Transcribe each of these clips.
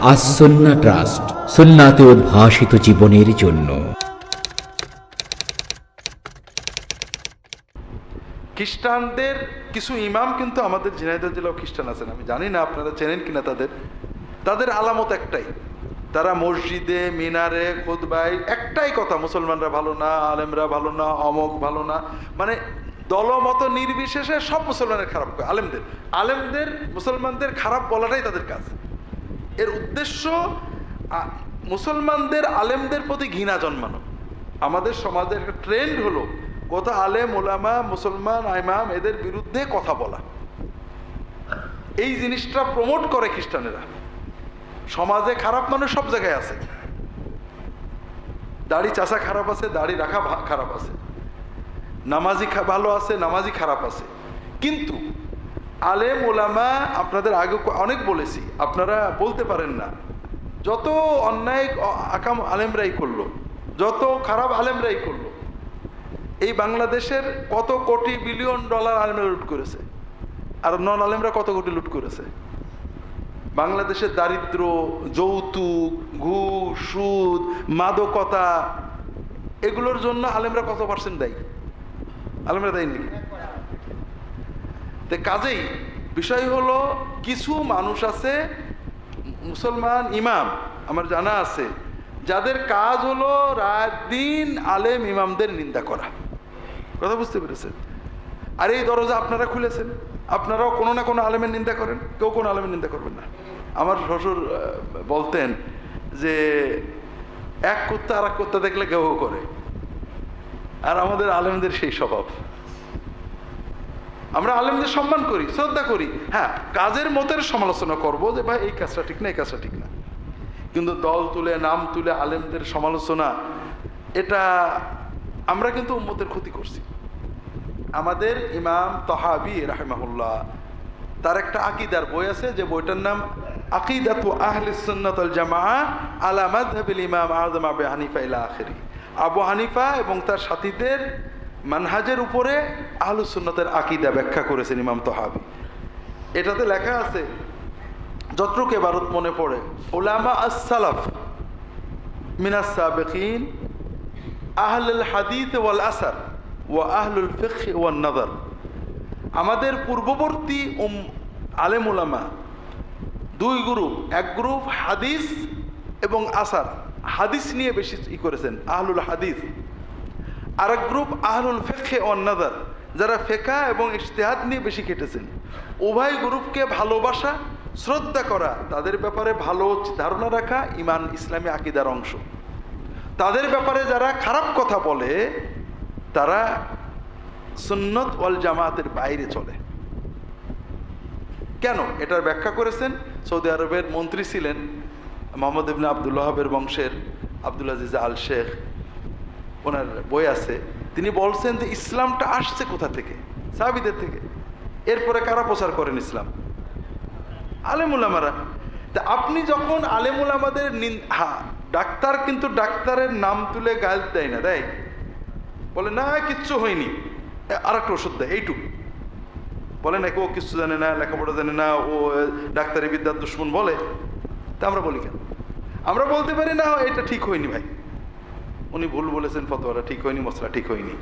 আসন্না trust সুন্নাতে উদ্ভাসিত জীবনের জন্য। খ্রিস্টানদের কিছু ইমাম কিন্তু আমাদের ঝিনাইদহ জেলাও খ্রিস্টান আছেন। আমি জানি না আপনারা চেনেন কিনা তাদের। তাদের আলামত একটাই। তারা মসজিদে, মিনারে খুদবাই একটাই কথা, মুসলমানরা ভালো না, আলেমরা ভালো না, অমক ভালো না। মানে দলমত নির্বিশেষে সব মুসলমানের খারাপ। আলেমদের আলেমদের, মুসলমানদের খারাপ বলাটাই তাদের কাজ। এর উদ্দেশ্য মুসলমানদের, আলেমদের প্রতি ঘৃণা জন্মানো। আমাদের সমাজের একটা ট্রেন্ড হলো, কত আলেম, ওলামা, মুসলমান, ইমাম এদের বিরুদ্ধে কথা বলা। এই জিনিসটা প্রমোট করে খ্রিস্টানেরা। সমাজে খারাপ মানুষ সব জায়গায় আছে। দাড়ি চাষা খারাপ আছে, দাড়ি রাখা খারাপ আছে। নামাজি ভালো আছে, নামাজি খারাপ আছে। কিন্তু আলেম ওলামা আপনাদের আগে অনেক বলেছি, আপনারা বলতে পারেন না। যত অন্যায় আকাম আলেমরাই করল, যত খারাপ আলেমরাই করল, এই বাংলাদেশের কত কোটি বিলিয়ন ডলার আলেমরা লুট করেছে, আর নন আলেমরা কত কোটি লুট করেছে? বাংলাদেশের দারিদ্র, যৌতুক, ঘুষ, সুদ, মাদকতা, এগুলোর জন্য আলেমরা কত পার্সেন্ট দেয়? আলেমরা দেয় নাকি? তো কাজেই, বিষয় হলো কিছু মানুষ আছে, মুসলমান ইমাম, আমার জানা আছে, যাদের কাজ হলো রাত দিন আলেম ইমামদের নিন্দা করা। কথা বুঝতে পেরেছেন? আর এই দরজা আপনারা খুলেছেন, আপনারাও কোনো না কোনো আলেমের নিন্দা করেন, কেউ কোনো আলেমের নিন্দা করবেন না। আমার শ্বশুর বলতেন যে, এক কুত্তা আর এক কুত্তা দেখলে কেউ করে। আর আমাদের আলেমদের সেই স্বভাব। আমরা আলেমদের সম্মান করি, শ্রদ্ধা করি। হ্যাঁ কাজের মতের সমালোচনা করব যে, ভাই, এই কাজটা ঠিক না, এই কাজটা ঠিক না। কিন্তু দল তুলে, নাম তুলে আলেমদের সমালোচনা, এটা আমরা কিন্তু উম্মতের ক্ষতি করছি। আমাদের ইমাম তহাবি রাহেমাহুল্লাহ, তার একটা আকিদার বই আছে যে বইটার নাম আকিদাতু আহলে সুন্নাত জামাআ আলা ইমাম আযম আবু হানিফা ইলা আখিরি। আবু হানিফা এবং তার সাথীদের মানহাজের উপরে আহলুস সুন্নাতের আকিদা ব্যাখ্যা করেছেন ইমাম তহাবি। এটাতে লেখা আছে, যতটুকু এবারত মনে পড়ে ওলামা as-সালাফ মিনাস সাবিকিন, আহলুল হাদিস ওয়াল আসার ও আহলুল ফিকহ ওয়ান নাদার আমাদের পূর্ববর্তী উম আলেম উলামা, দুই গ্রুপ, এক গ্রুপ হাদিস এবং আসার। হাদিস নিয়ে বেশি ই করেছেন, আহলুল হাদিস। আর এক গ্রুপ আহলুল ফেখে ওয়ান নাদার, যারা ফেকা এবং ইশতেহাদ নিয়ে বেশি কেটেছেন উভয় গ্রুপকে ভালোবাসা, শ্রদ্ধা করা, তাদের ব্যাপারে ভালো ধারণা রাখা ইমান ইসলামী আকিদার অংশ। তাদের ব্যাপারে যারা খারাপ কথা বলে, তারা সুন্নত ওয়াল জামাতের বাইরে চলে। কেন? এটার ব্যাখ্যা করেছেন সৌদি আরবের মন্ত্রী ছিলেন মোহাম্মদ ইবনে আবদুল্লাহাবের বংশের আব্দুল আজিজ আল শেখ। ওনার বই আছে, তিনি বলছেন যে ইসলামটা আসছে কোথা থেকে? সাহাবিদের থেকে। এরপরে কারা প্রচার করেন ইসলাম? আলেমুলামারা তা আপনি যখন আলেমুলামাদের হ্যাঁ ডাক্তার কিন্তু ডাক্তারের নাম তুলে গাল দেয় না, দেয়। বলে, না, কিচ্ছু হয়নি। আর একটা ওষুধ দেয়, এইটুকু। বলে, নাকি ও কিচ্ছু জানে না, লেখাপড়া জানে না, ও ডাক্তারি বিদ্যার দুশ্মন বলে। তা আমরা বলি কেন? আমরা বলতে পারি, না, এটা ঠিক হয়নি ভাই। উনি ভুল বলেছেন ফতোয়ারা ঠিক হয়নি, মশলা ঠিক হয়নি।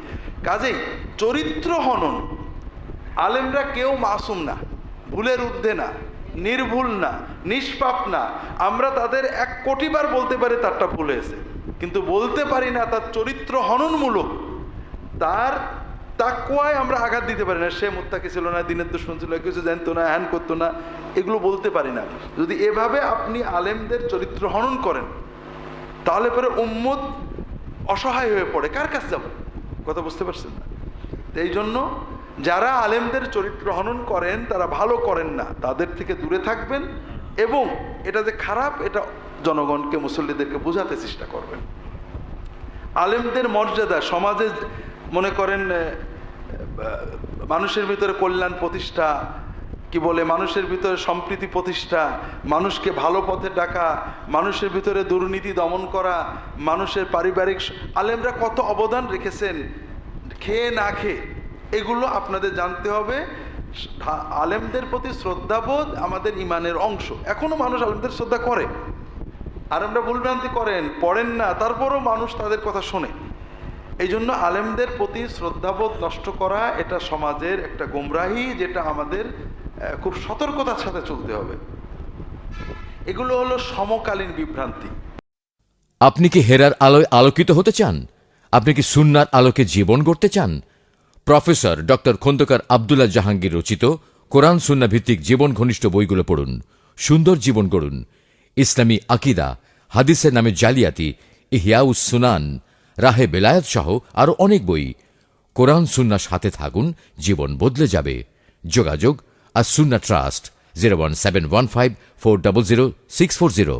কাজেই চরিত্র হনন, আলেমরা কেউ মাসুম না, ভুলের ঊর্ধ্বে না, নির্ভুল না, নিষ্পাপ না। আমরা তাদের এক কোটিবার বলতে পারি তারটা ভুল হয়েছে। কিন্তু বলতে পারি না তার চরিত্র হননমূলক। তার তাকুয়ায় আমরা আঘাত দিতে পারি না। সে মুত্তাকি ছিল না, দিনের দুশ্মন ছিল, কিছু জানতো না, হ্যান করতো না, এগুলো বলতে পারি না। যদি এভাবে আপনি আলেমদের চরিত্র হনন করেন, তাহলে পরে উম্মত অসহায় হয়ে পড়ে। কার কাছে যাব? কথা বুঝতে পারছেন না। এই জন্য যারা আলেমদের চরিত্র হনন করেন, তারা ভালো করেন না। তাদের থেকে দূরে থাকবেন এবং এটা যে খারাপ, এটা জনগণকে, মুসল্লিদেরকে বোঝাতে চেষ্টা করবেন। আলেমদের মর্যাদা, সমাজে মনে করেন মানুষের ভিতরে কল্যাণ প্রতিষ্ঠা কি বলে, মানুষের ভিতরে সম্প্রীতি প্রতিষ্ঠা, মানুষকে ভালো পথে ডাকা, মানুষের ভিতরে দুর্নীতি দমন করা, মানুষের পারিবারিক আলেমরা কত অবদান রেখেছেন, খেয়ে না খেয়ে, এগুলো আপনাদের জানতে হবে। আলেমদের প্রতি শ্রদ্ধাবোধ আমাদের ইমানের অংশ। এখনও মানুষ আলেমদের শ্রদ্ধা করে। আলেমরা ভুলভ্রান্তি করেন, পড়েন না, তারপরও মানুষ তাদের কথা শোনে। এই জন্য আলেমদের প্রতি শ্রদ্ধাবোধ নষ্ট করা এটা সমাজের একটা গোমরাহি, যেটা আমাদের খুব সতর্কতার সাথে চলতে হবে। এগুলো হলো সমকালীন বিভ্রান্তি। আপনি কি হেরার আলোয় আলোকিত হতে চান? আপনি কি সুন্নার আলোকে জীবন গড়তে চান? প্রফেসর ডক্টর খন্দকার আবদুল্লাহ জাহাঙ্গীর রচিত কোরআন সুন্না ভিত্তিক জীবন ঘনিষ্ঠ বইগুলো পড়ুন, সুন্দর জীবন গড়ুন। ইসলামী আকিদা, হাদিসের নামে জালিয়াতি, ইহিয়াউস সুনান, রাহে বেলায়েত সহ আরও অনেক বই। কোরআন সুন্নার সাথে থাকুন, জীবন বদলে যাবে। যোগাযোগ আর Sunna trust zero one seven one five four double zero six four zero